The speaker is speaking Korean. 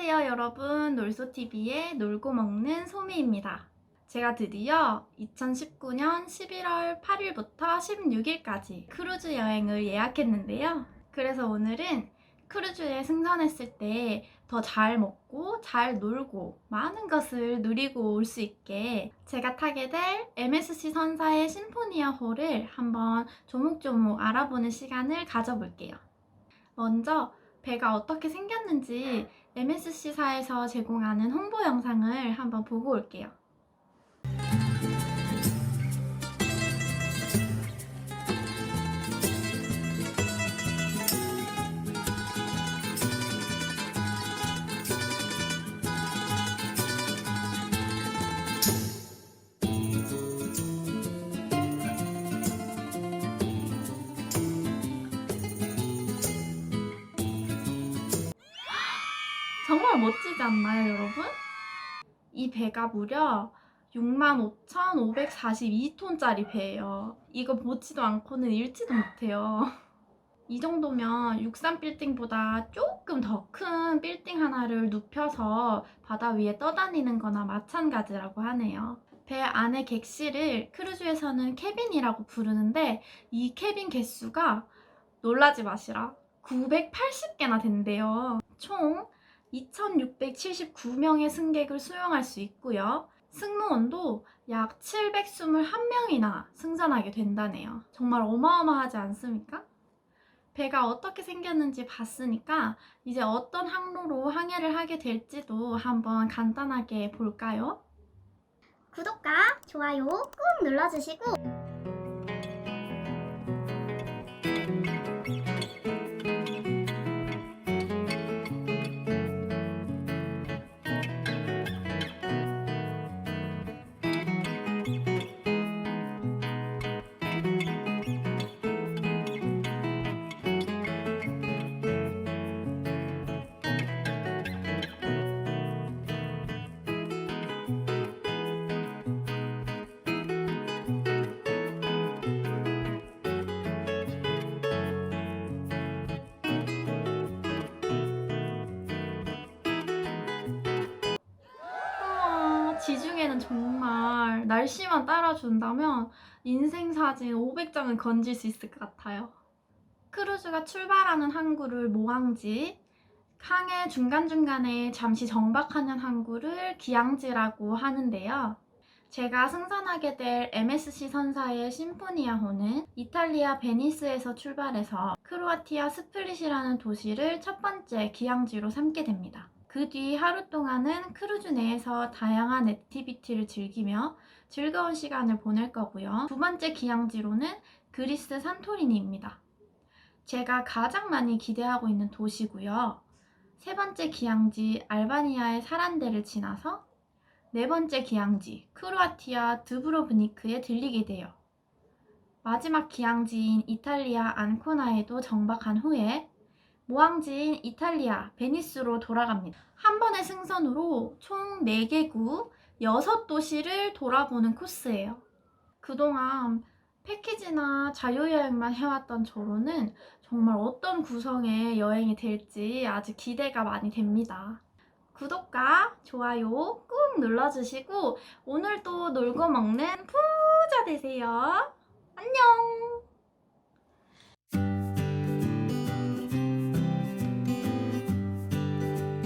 안녕하세요, 여러분. 놀소TV의 놀고 먹는 소미입니다. 제가 드디어 2019년 11월 8일부터 16일까지 크루즈 여행을 예약했는데요. 그래서 오늘은 크루즈에 승선했을 때 더 잘 먹고 잘 놀고 많은 것을 누리고 올 수 있게 제가 타게 될 MSC 선사의 심포니아 홀을 한번 조목조목 알아보는 시간을 가져볼게요. 먼저 배가 어떻게 생겼는지 MSC사에서 제공하는 홍보 영상을 한번 보고 올게요. 정말 멋지지 않나요, 여러분? 이 배가 무려 65,542톤짜리 배예요. 이거 보지도 않고는 읽지도 못해요. 이 정도면 63 빌딩보다 조금 더 큰 빌딩 하나를 눕혀서 바다 위에 떠다니는 거나 마찬가지라고 하네요. 배 안의 객실을 크루즈에서는 캐빈이라고 부르는데 이 캐빈 개수가 놀라지 마시라. 980개나 된대요. 총 2,679명의 승객을 수용할 수 있고요. 승무원도 약 721명이나 승선하게 된다네요. 정말 어마어마하지 않습니까? 배가 어떻게 생겼는지 봤으니까 이제 어떤 항로로 항해를 하게 될지도 한번 간단하게 볼까요? 구독과 좋아요 꾹 눌러주시고 지중해는 정말 날씨만 따라준다면 인생 사진 500장은 건질 수 있을 것 같아요. 크루즈가 출발하는 항구를 모항지, 항해 중간중간에 잠시 정박하는 항구를 기항지라고 하는데요. 제가 승선하게 될 MSC 선사의 심포니아호는 이탈리아 베니스에서 출발해서 크로아티아 스플릿이라는 도시를 첫 번째 기항지로 삼게 됩니다. 그 뒤 하루 동안은 크루즈 내에서 다양한 액티비티를 즐기며 즐거운 시간을 보낼 거고요. 두 번째 기항지로는 그리스 산토리니입니다. 제가 가장 많이 기대하고 있는 도시고요. 세 번째 기항지 알바니아의 사란데를 지나서 네 번째 기항지 크로아티아 드브로브니크에 들리게 돼요. 마지막 기항지인 이탈리아 안코나에도 정박한 후에 모항지인 이탈리아 베니스로 돌아갑니다. 한 번의 승선으로 총 4개국 6도시를 돌아보는 코스예요. 그동안 패키지나 자유여행만 해왔던 저로는 정말 어떤 구성의 여행이 될지 아주 기대가 많이 됩니다. 구독과 좋아요 꾹 눌러주시고 오늘도 놀고 먹는 부자 되세요.